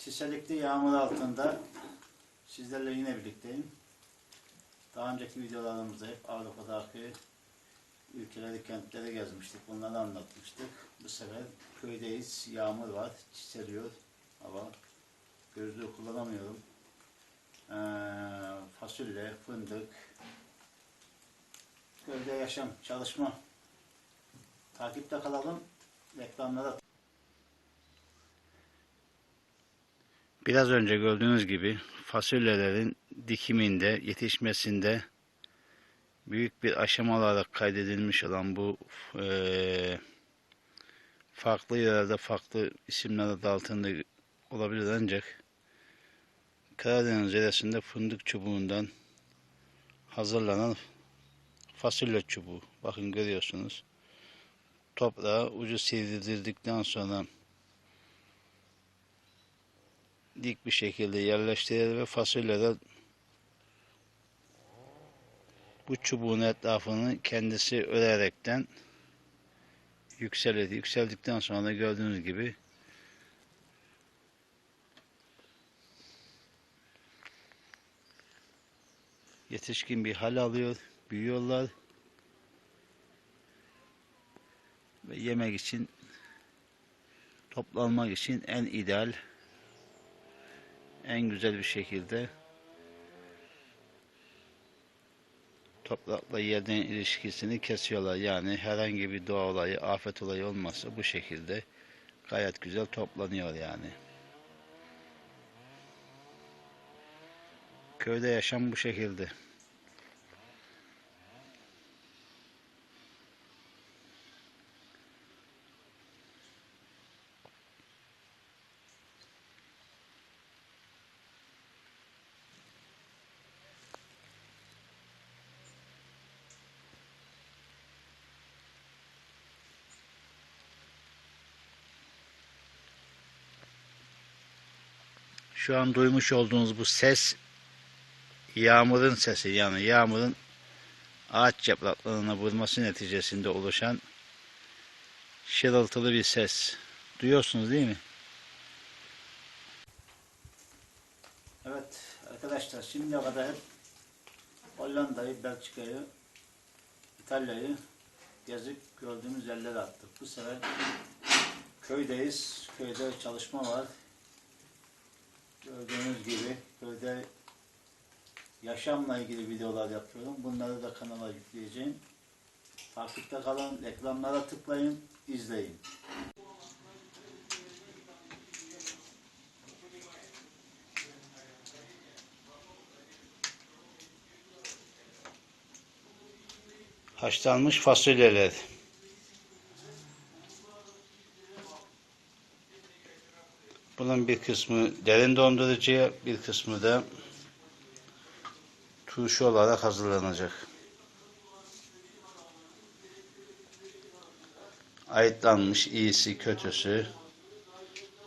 Çiselikli yağmur altında sizlerle yine birlikteyim. Daha önceki videolarımızda hep Avrupa'daki ülkeleri, kentleri gezmiştik. Bunları anlatmıştık. Bu sefer köydeyiz. Yağmur var. Çiseliyor hava. Gözlüğü kullanamıyorum. Ee, fasulye, fındık. Köyde yaşam, çalışma. Takipte kalalım. Reklamlara Biraz önce gördüğünüz gibi fasulyelerin dikiminde, yetişmesinde büyük bir aşama olarak kaydedilmiş olan bu eee, farklı yerlerde farklı isimler adı altında olabilir ancak Karadeniz yöresinde fındık çubuğundan hazırlanan fasulye çubuğu. Bakın görüyorsunuz. Toprağa ucu sivrildirdikten sonra dik bir şekilde yerleştirilir ve fasulyeler bu çubuğun etrafını kendisi örerekten yükselir. Yükseldikten sonra da gördüğünüz gibi yetişkin bir hal alıyor, büyüyorlar ve yemek için toplanmak için en ideal en güzel bir şekilde toprakla yerden ilişkisini kesiyorlar. Yani herhangi bir doğa olayı, afet olayı olmazsa bu şekilde gayet güzel toplanıyor yani. Köyde yaşam bu şekilde. Şu an duymuş olduğunuz bu ses yağmurun sesi yani yağmurun ağaç yapraklarına vurması neticesinde oluşan şırıltılı bir ses. Duyuyorsunuz değil mi? Evet arkadaşlar şimdiye kadar hep Hollanda'yı, Belçika'yı, İtalya'yı gezip gördüğümüz yerlere attık. Bu sefer köydeyiz. Köyde çalışma var. Gördüğünüz gibi köyde yaşamla ilgili videolar yapıyorum. Bunları da kanala yükleyeceğim. Takipte kalın, reklamlara tıklayın, izleyin. Haşlanmış fasulyeler. Bunun bir kısmı derin dondurucuya, bir kısmı da turşu olarak hazırlanacak. Ayıtlanmış iyisi kötüsü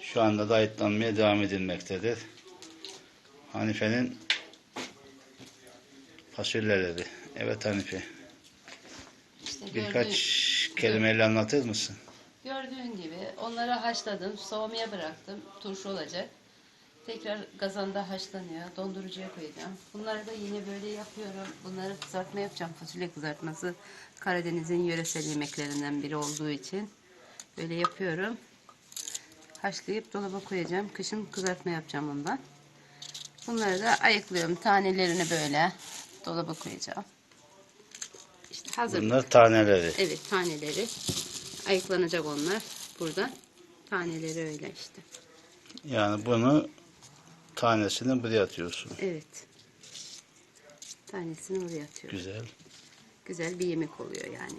şu anda da ayıtlanmaya devam edilmektedir. Hanife'nin fasulyeleri. Evet Hanife. İşte Birkaç kelimeyle anlatır mısın? Onları haşladım, soğumaya bıraktım. Turşu olacak. Tekrar kazanda haşlanıyor. Dondurucuya koyacağım. Bunları da yine böyle yapıyorum. Bunları kızartma yapacağım. Fasulye kızartması Karadeniz'in yöresel yemeklerinden biri olduğu için böyle yapıyorum. Haşlayıp dolaba koyacağım. Kışın kızartma yapacağım ondan. Bunları da ayıklıyorum. Tanelerini böyle dolaba koyacağım. İşte hazır. Bunlar taneleri. Evet taneleri. Ayıklanacak onlar. Burada. Taneleri öyle işte. Yani bunu tanesini buraya atıyorsun. Evet. Tanesini oraya atıyorum. Güzel. Güzel bir yemek oluyor yani.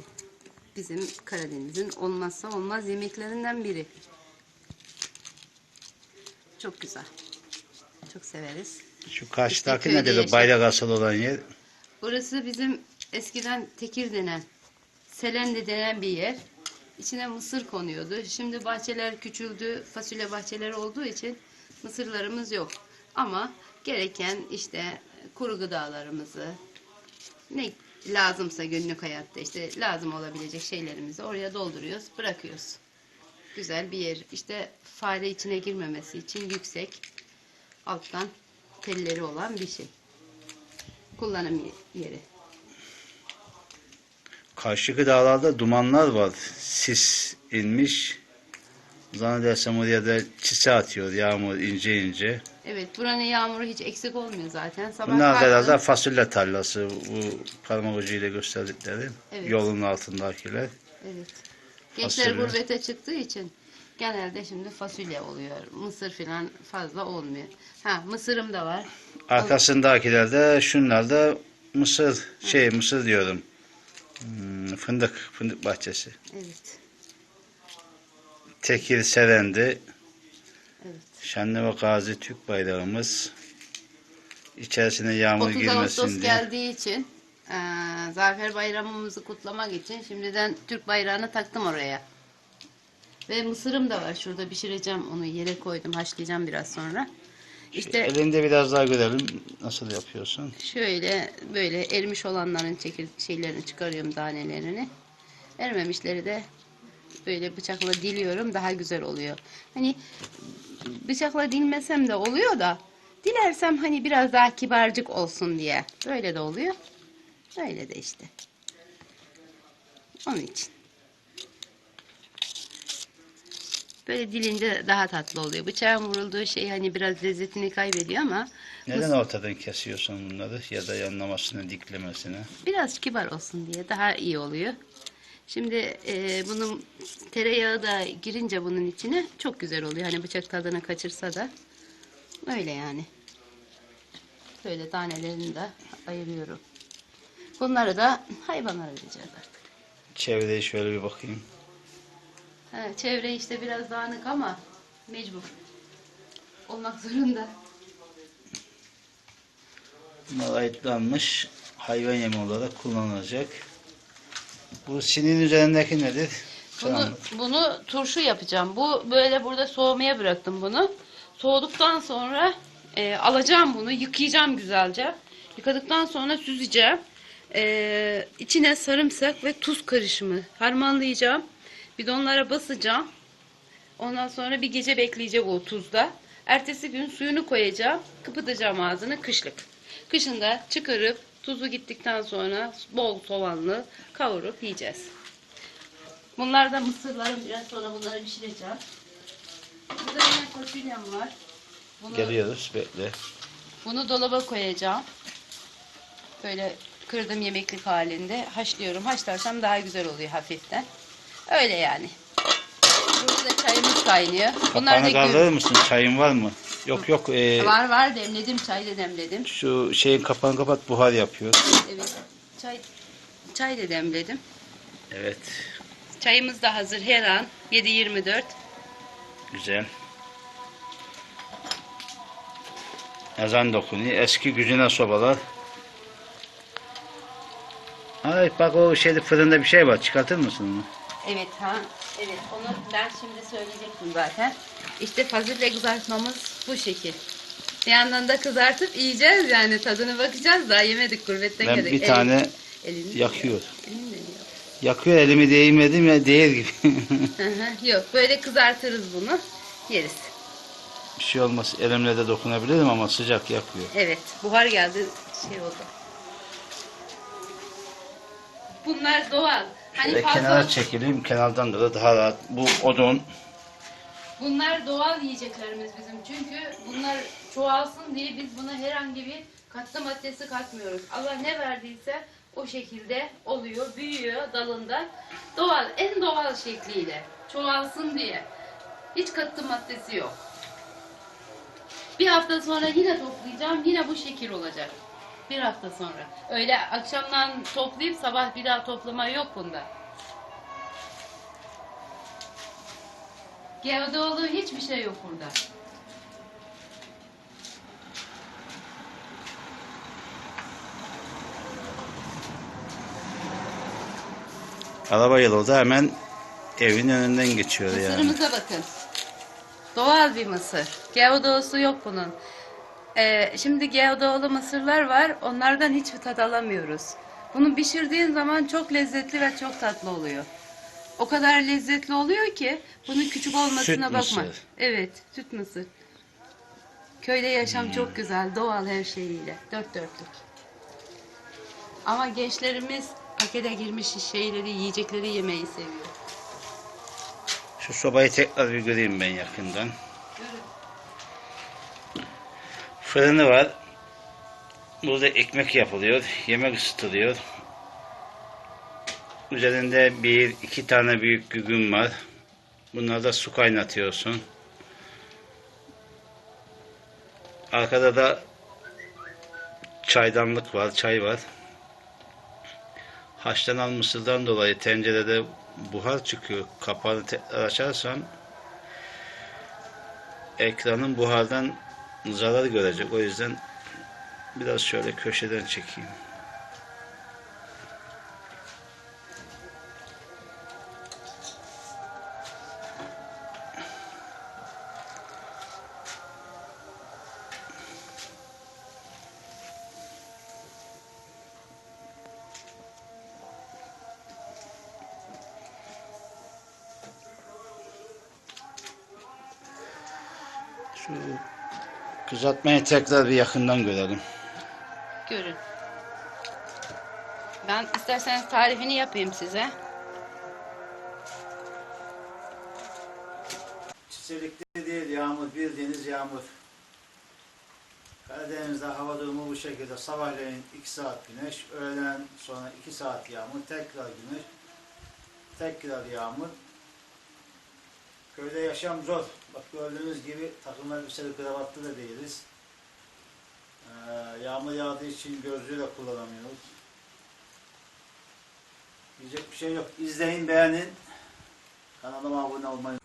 Bizim Karadeniz'in olmazsa olmaz yemeklerinden biri. Çok güzel. Çok severiz. Şu karşıdaki köyde ne dedi? Bayrak asılı olan yer. Burası bizim eskiden tekir denen, selendi denen bir yer. İçine mısır konuyordu. Şimdi bahçeler küçüldü, fasulye bahçeleri olduğu için mısırlarımız yok. Ama gereken işte kuru gıdalarımızı, ne lazımsa günlük hayatta işte lazım olabilecek şeylerimizi oraya dolduruyoruz, bırakıyoruz. Güzel bir yer. İşte fare içine girmemesi için yüksek alttan telleri olan bir şey. Kullanım ye- yeri. Karşıki dağlarda dumanlar var. Sis inmiş. Zannedersem oraya da çise atıyor yağmur ince ince. Evet buranın yağmuru hiç eksik olmuyor zaten. Sabah Bunlar kalktım. herhalde fasulye tarlası. Bu parmak ucuyla gösterdikleri. Evet. Yolun altındakiler. Evet. Gençler Fasulye. gurbete çıktığı için genelde şimdi fasulye oluyor. Mısır falan fazla olmuyor. Ha mısırım da var. Arkasındakiler de şunlar da mısır şey mısır diyorum. Hmm, fındık fındık bahçesi. Evet. Tekir Serendi. Evet. Şanlıurfa Gazi Türk bayrağımız. İçerisine yağmur 30 Ağustos girmesin diye. geldiği için eee Zafer Bayramımızı kutlamak için şimdiden Türk bayrağını taktım oraya. Ve mısırım da var. Şurada pişireceğim onu yere koydum. Haşlayacağım biraz sonra. İşte Elinde biraz daha görelim nasıl yapıyorsun. şöyle böyle erimiş olanların çekir şeylerini çıkarıyorum tanelerini. Erimemişleri de böyle bıçakla diliyorum daha güzel oluyor. Hani bıçakla dilmesem de oluyor da dilersem hani biraz daha kibarcık olsun diye. Böyle de oluyor. Böyle de işte. Onun için. Böyle dilince daha tatlı oluyor. Bıçağın vurulduğu şey hani biraz lezzetini kaybediyor ama Neden ortadan kesiyorsun bunları ya da yanlamasını, diklemesini? biraz kibar olsun diye daha iyi oluyor. Şimdi e, bunun tereyağı da girince bunun içine çok güzel oluyor. Hani bıçak tadını kaçırsa da öyle yani. Böyle tanelerini de ayırıyorum. Bunları da hayvanlara vereceğiz artık. Çevreyi şöyle bir bakayım. Ha, çevre işte biraz dağınık ama mecbur. Olmak zorunda. Bunlar ayıtlanmış hayvan yemi olarak kullanılacak. Bu sinin üzerindeki nedir? Bunu, bunu turşu yapacağım. Bu böyle burada soğumaya bıraktım bunu. Soğuduktan sonra e, alacağım bunu, yıkayacağım güzelce. Yıkadıktan sonra süzeceğim. E, içine sarımsak ve tuz karışımı harmanlayacağım. Bidonlara basacağım. Ondan sonra bir gece bekleyecek o tuzda. Ertesi gün suyunu koyacağım. Kapatacağım ağzını kışlık. Kışında çıkarıp tuzu gittikten sonra bol soğanlı kavurup yiyeceğiz. Bunlar da mısırlarım. Biraz sonra bunları pişireceğim. Burada yine fasulyem var. Bunu, Geliyoruz bekle. bunu dolaba koyacağım. Böyle kırdım yemeklik halinde haşlıyorum. Haşlarsam daha güzel oluyor hafiften. Öyle yani. Burada da çayımız kaynıyor. Bunlar da Kapağını gül. kaldırır mısın? Çayın var mı? Yok yok. ee, Var var demledim. Çay da demledim. şu şeyin kapağını kapat buhar yapıyor. Evet. Çay çay da demledim. Evet. Çayımız da hazır her an. 7.24. Güzel. Ezan dokunuyor. Eski gücüne sobalar. Ay bak o şeyde fırında bir şey var. Çıkartır mısın onu? Evet ha. Evet onu ben şimdi söyleyecektim zaten. İşte fasulye kızartmamız bu şekil. Bir yandan da kızartıp yiyeceğiz yani tadına bakacağız. Daha yemedik gurbetten Ben geldik. bir tane elini yakıyor. Elini de yiyor. Yakıyor elimi değmedim ya değer gibi. Hı hı, Yok böyle kızartırız bunu. Yeriz. bir şey olmaz. Elimle de dokunabilirim ama sıcak yakıyor. Evet buhar geldi şey oldu. Bunlar doğal. Hani Şöyle fazla kenara çekileyim. Kenardan da daha rahat. Bu odun. Bunlar doğal yiyeceklerimiz bizim. Çünkü bunlar çoğalsın diye biz buna herhangi bir katkı maddesi katmıyoruz. Allah ne verdiyse o şekilde oluyor, büyüyor dalından. Doğal, en doğal şekliyle. Çoğalsın diye. Hiç katkı maddesi yok. Bir hafta sonra yine toplayacağım. Yine bu şekil olacak. Bir hafta sonra. Öyle akşamdan toplayıp sabah bir daha toplama yok bunda. Gevde olduğu hiçbir şey yok burada. Araba yolu da hemen evin önünden geçiyor yani. Mısırımıza bakın. Doğal bir mısır. Geodoğusu yok bunun. Ee, şimdi geodoğulu mısırlar var. Onlardan hiçbir tat alamıyoruz. Bunu pişirdiğin zaman çok lezzetli ve çok tatlı oluyor. O kadar lezzetli oluyor ki bunun küçük olmasına Süt bakma. mısır. Evet, süt mısır. Köyde yaşam çok güzel, doğal her şeyiyle. Dört dörtlük. Ama gençlerimiz pakete girmiş şeyleri, yiyecekleri yemeyi seviyor. Şu sobayı tekrar bir göreyim ben yakından. Fırını var. Burada ekmek yapılıyor. Yemek ısıtılıyor. Üzerinde bir, iki tane büyük gügüm var. Bunlarda su kaynatıyorsun. Arkada da çaydanlık var, çay var. Haşlanan mısırdan dolayı tencerede buhar çıkıyor. Kapağını açarsan ekranın buhardan zarar görecek. O yüzden biraz şöyle köşeden çekeyim. Kızartmayı tekrar bir yakından görelim. Görün. Ben isterseniz tarifini yapayım size. Çiçelikli değil yağmur, bildiğiniz yağmur. Karadeniz'de hava durumu bu şekilde. Sabahleyin 2 saat güneş, öğlen sonra 2 saat yağmur, tekrar güneş, tekrar yağmur. Köyde yaşam zor. Bak gördüğünüz gibi takım elbiseli kravatlı da değiliz. Ee, yağmur yağdığı için gözlüğü de kullanamıyoruz. Diyecek bir şey yok. İzleyin, beğenin. Kanalıma abone olmayı